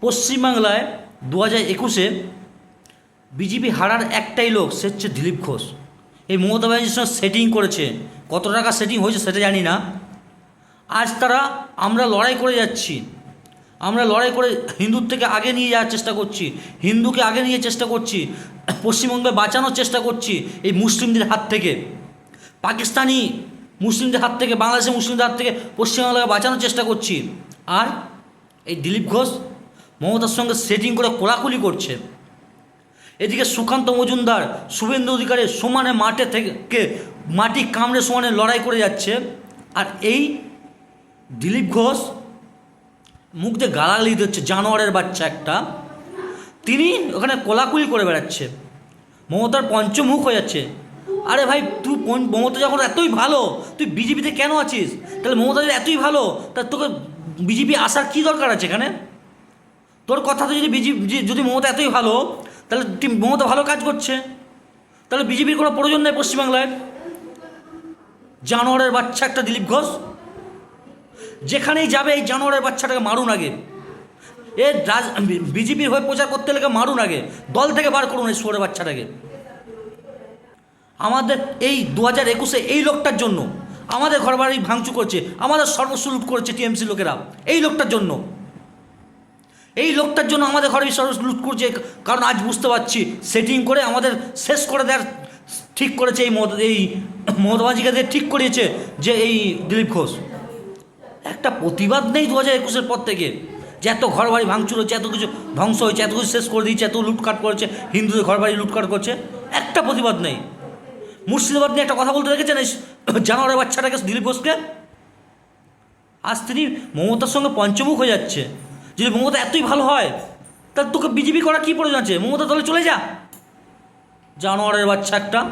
পশ্চিমবাংলায় দু হাজার একুশে বিজেপি হারার একটাই লোক, সে হচ্ছে দিলীপ ঘোষ। এই মমতা ব্যানার্জির সঙ্গে সেটিং করেছে। কত টাকা সেটিং হয়েছে সেটা জানি না। আজ তারা আমরা লড়াই করে যাচ্ছি। আমরা লড়াই করে হিন্দুর থেকে আগে নিয়ে যাওয়ার চেষ্টা করছি। হিন্দুকে আগে নিয়ে চেষ্টা করছি। পশ্চিমবঙ্গে বাঁচানোর চেষ্টা করছি এই মুসলিমদের হাত থেকে। পাকিস্তানি মুসলিমদের হাত থেকে, বাংলাদেশের মুসলিমদের হাত থেকে পশ্চিমবাংলাকে বাঁচানোর চেষ্টা করছি। আর এই দিলীপ ঘোষ মমতার সঙ্গে সেটিং করে কোলাকুলি করছে। এদিকে সুকান্ত মজুমদার শুভেন্দু অধিকারের সমানে মাঠে থেকে মাটি কামড়ে সমানে লড়াই করে যাচ্ছে। আর এই দিলীপ ঘোষ মুখ দিয়ে গালাগালি দিচ্ছে জানোয়ারের বাচ্চা একটা। তিনি ওখানে কোলাকুলি করে বেড়াচ্ছে। মমতার পঞ্চমুখ হয়ে যাচ্ছে। আরে ভাই, তুই মমতা যখন এতই ভালো, তুই বিজেপিতে কেন আছিস? তাহলে মমতা যদি এতই ভালো, তা তোকে বিজেপি আসার কী দরকার আছে এখানে? তোর কথাতে যদি বিজেপি যদি মমতা এতই ভালো, তাহলে মমতা ভালো কাজ করছে। তাহলে বিজেপির কোনো প্রয়োজন নেই পশ্চিমবাংলায়। জানোয়ারের বাচ্চা একটা দিলীপ ঘোষ। যেখানেই যাবে এই জানোয়ারের বাচ্চাটাকে মারুন আগে। এ রাজ বিজেপির হয়ে প্রচার করতে লেগে মারুন আগে। দল থেকে বার করুন এই সোরের বাচ্চাটাকে। আমাদের এই দু হাজার একুশে এই লোকটার জন্য, আমাদের ঘর বাড়ি ভাঙচুর করছে, আমাদের সর্বস্ব লুট করেছে টিএমসি লোকেরা, এই লোকটার জন্য। এই লোকটার জন্য আমাদের ঘরে সর্বস্ব লুট করছে, কারণ আজ বুঝতে পারছি সেটিং করে আমাদের শেষ করে দেওয়ার ঠিক করেছে এই মদ, এই মমতাবাজিকে দিয়ে ঠিক করিয়েছে যে এই দিলীপ ঘোষ। একটা প্রতিবাদ নেই দু হাজার একুশের পর থেকে যে এত ঘর বাড়ি ভাঙচুর হচ্ছে, এত কিছু ধ্বংস হয়েছে, এত কিছু শেষ করে দিয়েছে, এত লুটকাট করেছে, হিন্দুদের ঘর বাড়ি লুটকাট করছে, একটা প্রতিবাদ নেই। মুর্শিদাবাদ নিয়ে একটা কথা বলতে দেখেছেন এই জানোয়ারের বাচ্চাটাকে দিলীপ ঘোষকে? আজ তিনি মমতার সঙ্গে পঞ্চমুখ হয়ে যাচ্ছে। যদি মমতা এতই ভালো হয় তাহলে তোকে বিজেপি করা কী প্রয়োজন আছে? মমতা দলে চলে যা। জানোয়ারের বাচ্চা একটা।